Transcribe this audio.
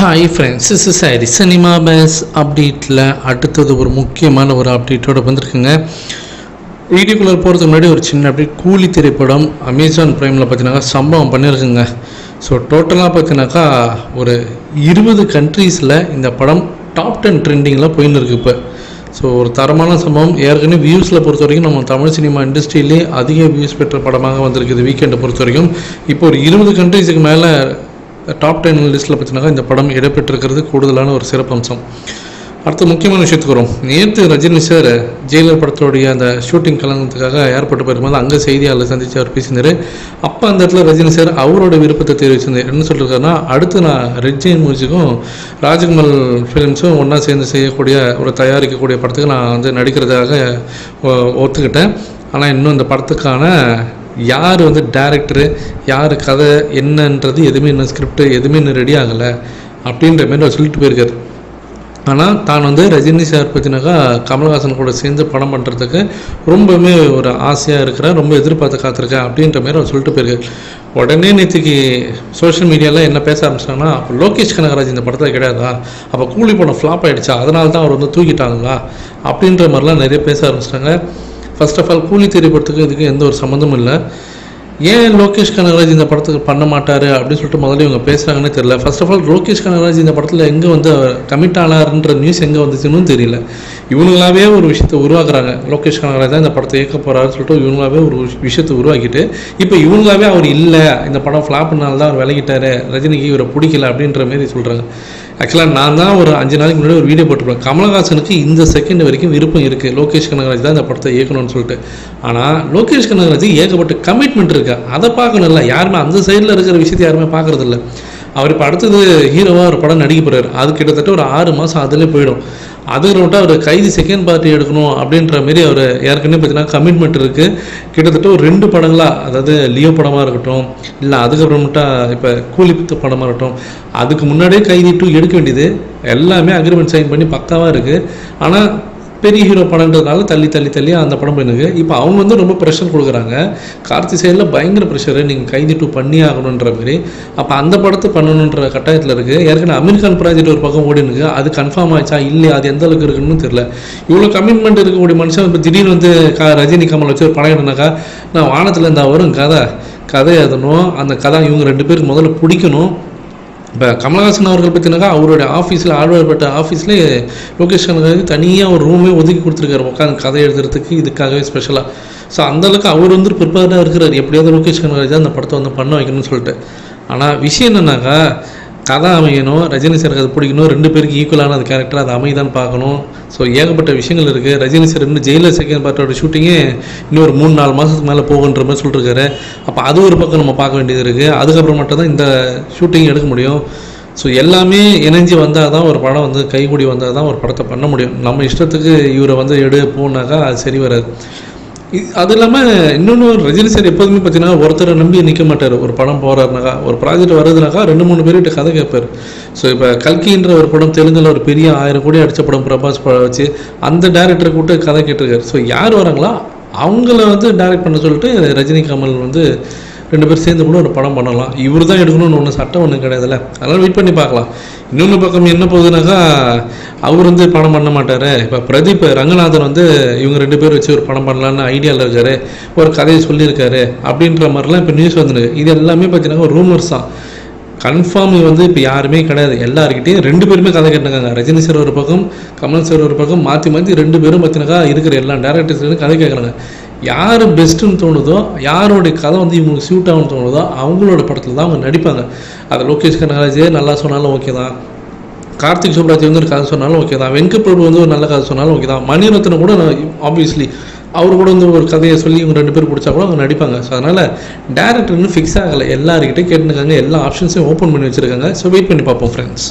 Hi friends is சாரி cinema base அப்டேட்டில் அடுத்தது ஒரு முக்கியமான ஒரு அப்டேட்டோடு வந்திருக்குங்க. வீடியோக்குள்ளே போகிறதுக்கு முன்னாடி ஒரு சின்ன அப்டேட் கூலி திரைப்படம் அமேசான் ப்ரைமில் பார்த்தீங்கன்னாக்கா சம்பவம் பண்ணியிருக்குங்க ஸோ டோட்டலாக பார்த்தினாக்கா ஒரு இருபது கண்ட்ரீஸில் இந்த படம் டாப் டென் ட்ரெண்டிங்கில் போயின்னு இருக்கு இப்போ. ஸோ ஒரு தரமான சம்பவம். ஏற்கனவே வியூஸில் பொறுத்த வரைக்கும் நம்ம தமிழ் சினிமா இண்டஸ்ட்ரியிலே அதிக வியூஸ் பெற்ற படமாக வந்திருக்குது வீக்கெண்டை பொறுத்த வரைக்கும் இப்போ ஒரு இருபது கண்ட்ரீஸுக்கு மேலே டாப் டென் லிஸ்ட்டில் பார்த்தீங்கன்னா இந்த படம் இடம்பெற்றிருக்கிறது கூடுதலான ஒரு சிறப்பம்சம் அடுத்த முக்கியமான விஷயத்துக்கு வரும் நேற்று ரஜினி சார் ஜெயிலர் படத்தோடைய அந்த ஷூட்டிங் கலந்ததுக்காக ஏற்பட்டு போயிருக்கும்போது அங்கே செய்தியாளர் சந்தித்து அவர் பேசினார். அப்போ அந்த இடத்துல ரஜினி சார் அவரோட விருப்பத்தை தெரிவிச்சிருந்தார். என்ன சொல்லியிருக்காருன்னா அடுத்து நான் ரெட்ஜெயின் மியூசிக்கும் ராஜ்கமல் ஃபிலிம்ஸும் ஒன்றா சேர்ந்து செய்யக்கூடிய ஒரு தயாரிக்கக்கூடிய படத்துக்கு நான் வந்து நடிக்கிறதாக ஒ- ஒத்துக்கிட்டேன். ஆனால் இன்னும் இந்த படத்துக்கான யார் வந்து டேரக்டரு யார் கதை என்னன்றது எதுவுமே இன்னும் ஸ்கிரிப்ட் எதுவுமே இன்னும் ரெடி ஆகலை அப்படின்ற மாதிரி அவர் சொல்லிட்டு போயிருக்காரு. ஆனால் தான் வந்து ரஜினி சார் பற்றினாக்கா கமல்ஹாசன் கூட சேர்ந்து படம் பண்ணுறதுக்கு ரொம்பவுமே ஒரு ஆசையாக இருக்கிறேன் ரொம்ப எதிர்பார்த்து காத்திருக்கேன் அப்படின்ற மாதிரி அவர் சொல்லிட்டு போயிருக்காரு. உடனே நேற்றுக்கு சோஷியல் மீடியாவில் என்ன பேச ஆரம்பிச்சிட்டாங்கன்னா அப்போ லோகேஷ் கனகராஜ் இந்த படத்தில் கிடையாதா? அப்போ கூலி படம் ஃப்ளாப் ஆகிடுச்சா அதனால தான் அவர் வந்து தூக்கிட்டாங்களா? அப்படின்ற மாதிரிலாம் நிறைய பேச ஆரம்பிச்சிட்டாங்க. ஃபர்ஸ்ட் ஆஃப் ஆல் கூலி திரைப்படத்துக்கு இதுக்கு எந்த ஒரு சம்மந்தமும் இல்லை. ஏன் லோகேஷ் கனகராஜ் இந்த படத்துக்கு பண்ண மாட்டார் அப்படின்னு சொல்லிட்டு முதல்ல இவங்க பேசுகிறாங்கன்னு தெரியல. First of all Lokesh Kanagaraj இந்த படத்தில் எங்கே வந்து கமிட் ஆனார்ன்ற நியூஸ் எங்கே வந்துச்சுன்னு தெரியல. இவங்களாவே ஒரு விஷயத்தை உருவாக்குறாங்க. லோகேஷ் கனகராஜ் தான் இந்த படத்தை இயக்க போகிறாருன்னு சொல்லிட்டு இவங்களாவே ஒரு விஷயத்தை உருவாக்கிட்டு இப்போ இவங்களாவே அவர் இல்லை இந்த படம் ஃப்ளாப்னால தான் அவர் விலகிட்டாரு ரஜினிக்கு இவரை பிடிக்கல அப்படின்ற மாதிரி சொல்கிறாங்க ஆக்சுவலாக நான் தான் ஒரு அஞ்சு நாளைக்கு முன்னாடி ஒரு வீடியோ போட்டிருப்பேன். கமலஹாசனுக்கு இந்த செகண்ட் வரைக்கும் விருப்பம் இருக்குது லோகேஷ் கனகராஜ் தான் இந்த படத்தை இயக்கணும்னு சொல்லிட்டு. ஆனால் லோகேஷ் கனகராஜ் ஏகப்பட்ட கமிட்மெண்ட் இருக்குது இருக்கா அதை பார்க்கணும்ல யாருமே அந்த சைடில் இருக்கிற விஷயத்தை யாருமே பார்க்கறது அவர் இப்போ அடுத்தது ஹீரோவாக ஒரு படம் நடிக்க போகிறார் அது கிட்டத்தட்ட ஒரு ஆறு மாதம் அதிலே போயிடும். அதுக்கு மட்டும் அவர் கைதி செகண்ட் பார்ட்டி எடுக்கணும் அப்படின்ற மாரி அவர் ஏற்கனவே பார்த்தீங்கன்னா கமிட்மெண்ட் இருக்குது கிட்டத்தட்ட ஒரு ரெண்டு படங்களாக அதாவது லியோ படமாக இருக்கட்டும் இல்லை அதுக்கப்புறமேட்டா இப்போ கூலித்து படமாக இருக்கட்டும் அதுக்கு முன்னாடியே கைதி டூ எடுக்க வேண்டியது. எல்லாமே அக்ரிமெண்ட் சைன் பண்ணி பக்காவாக இருக்குது ஆனால் பெரிய ஹீரோ படன்றதுனால தள்ளி தள்ளி தள்ளி அந்த படம் பண்ணுங்க இப்போ அவங்க வந்து ரொம்ப ப்ரெஷர் கொடுக்குறாங்க. கார்த்தி சைடில் பயங்கர ப்ரெஷரு நீங்கள் கைதி டூ பண்ணி ஆகணுன்ற மாதிரி அப்போ அந்த படத்தை பண்ணணுன்ற கட்டாயத்தில் இருக்குது ஏற்கனவே அமெரிக்கன் ப்ராஜெக்ட் ஒரு பக்கம் ஓடினுக்கு அது கன்ஃபார்ம் ஆச்சா? இல்லையா? அது எந்த அளவுக்கு இருக்குன்னு தெரியல. இவ்வளோ கமிட்மெண்ட் இருக்கக்கூடிய மனுஷன் இப்போ திடீர்னு வந்து க ரஜினி கமல் வச்சு ஒரு படம் எடுனாக்கா நான் வானத்தில் இருந்தால் வரும் கதை. கதை எழுதணும். அந்த கதை இவங்க ரெண்டு பேருக்கு முதல்ல பிடிக்கணும். இப்போ கமலஹாசன் அவர்கள் பற்றினாக்கா அவருடைய ஆஃபீஸில் ஆழ்வார்பட்ட ஆஃபீஸ்லேயே லோகேஷ் கனகாவுக்கு தனியாக ஒரு ரூமே ஒதுக்கி கொடுத்துருக்காரு. உட்காந்து கதை எழுதுறதுக்கு இதுக்காகவே ஸ்பெஷலாக ஸோ அந்தளவுக்கு அவர் வந்து ப்ரிப்பேர்டாக இருக்கிறார். எப்படியாவது லோகேஷ் கனகராஜ் அந்த படத்தை வந்து பண்ண வைக்கணும்னு சொல்லிட்டு. ஆனால் விஷயம் என்னன்னாக்கா கதை அமையணும் ரஜினி சாருக்கு அது பிடிக்கணும் ரெண்டு பேருக்கு ஈக்குவலான அது கேரக்டர் அது அமைதான்னு பார்க்கணும். ஸோ ஏகப்பட்ட விஷயங்கள் இருக்குது ரஜினி சார் இன்னும் ஜெயிலர் செகண்ட் பார்ட்டோட ஷூட்டிங்கே இன்னும் ஒரு மூணு நாலு மாதத்துக்கு மேலே போகுன்ற மாதிரி சொல்லிருக்காரு. அப்போ அது ஒரு பக்கம் நம்ம பார்க்க வேண்டியது இருக்குது அதுக்கப்புறம் மட்டும் தான் இந்த ஷூட்டிங் எடுக்க முடியும். ஸோ எல்லாமே இணைஞ்சு வந்தால் தான் ஒரு படம் வந்து கைகூடி வந்தால் தான் ஒரு படத்தை பண்ண முடியும். நம்ம இஷ்டத்துக்கு இவரை வந்து எடு போனாக்கா அது சரி வராது. அது இல்லாமல் இன்னொன்று ரஜினி சார் எப்போதுமே பார்த்தீங்கன்னா ஒருத்தரை நம்பி நிற்க மாட்டார். ஒரு படம் போகிறாருனாக்கா ஒரு ப்ராஜெக்ட் வருதுனாக்கா ரெண்டு மூணு பேர்கிட்ட கதை கேட்பார். ஸோ இப்போ கல்கின்ற ஒரு படம் தெலுங்கில் ஒரு பெரிய ஆயிரம் கோடி அடித்த படம் பிரபாஸ் படம் வச்சு அந்த டேரக்டரை கூப்பிட்டு கதை கேட்டிருக்காரு. ஸோ யார் வராங்களோ அவங்கள வந்து டைரக்ட் பண்ண சொல்லிட்டு ரஜினி கமல் வந்து ரெண்டு பேரும் சேர்ந்து கூட ஒரு படம் பண்ணலாம். இவர் தான் எடுக்கணும்னு ஒன்று சட்டம் ஒன்றும் கிடையாதுல்ல. அதனால் வெயிட் பண்ணி பார்க்கலாம். இன்னொன்று பக்கம் என்ன போகுதுனாக்கா அவர் வந்து படம் பண்ண மாட்டார். இப்போ பிரதீப் ரங்கநாதன் வந்து இவங்க ரெண்டு பேர் வச்சு ஒரு படம் பண்ணலான்னு ஐடியாவில் இருக்காரு ஒரு கதையை சொல்லியிருக்காரு. அப்படின்ற மாதிரிலாம் இப்போ நியூஸ் வந்துருக்கு. இது எல்லாமே பார்த்தீங்கன்னா ரூமர்ஸ் தான். கன்ஃபார்ம் வந்து இப்போ யாருமே கிடையாது. எல்லாருக்கிட்டையும் ரெண்டு பேருமே கதை கேட்டாங்க ரஜினி சார் ஒரு பக்கம் கமல் சார் ஒரு பக்கம் மாற்றி மாற்றி ரெண்டு பேரும் பார்த்தீங்கன்னாக்கா இருக்கிற எல்லா டேரக்டர்ஸ்லையும் கதை கேட்குறாங்க யார் பெஸ்ட்டுன்னு தோணுதோ யாரோடைய கதை வந்து இவங்களுக்கு சூட் ஆகும்னு தோணுதோ அவங்களோட படத்தில் தான் அவங்க நடிப்பாங்க. அதை லோகேஷ் கனகராஜே நல்லா சொன்னாலும் ஓகே தான். கார்த்திக் சுப்ராஜ் வந்து ஒரு கதை சொன்னாலும் ஓகே தான். வெங்கட் பிரபு வந்து ஒரு நல்ல கதை சொன்னாலும் ஓகே தான். மணிரத்னம் கூட ஆப்வியஸ்லி அவர் கூட வந்து ஒரு கதையை சொல்லி இவங்க ரெண்டு பேர் பிடிச்சா கூட அவங்க நடிப்பாங்க. ஸோ அதனால் டேரக்டர்னு ஃபிக்ஸ் ஆகலை. எல்லாருக்கிட்டையும் கேட்டுருக்காங்க. எல்லா ஆப்ஷன்ஸையும் ஓப்பன் பண்ணி வச்சுருக்காங்க. ஸோ வெயிட் பண்ணி பார்ப்போம் ஃப்ரெண்ட்ஸ்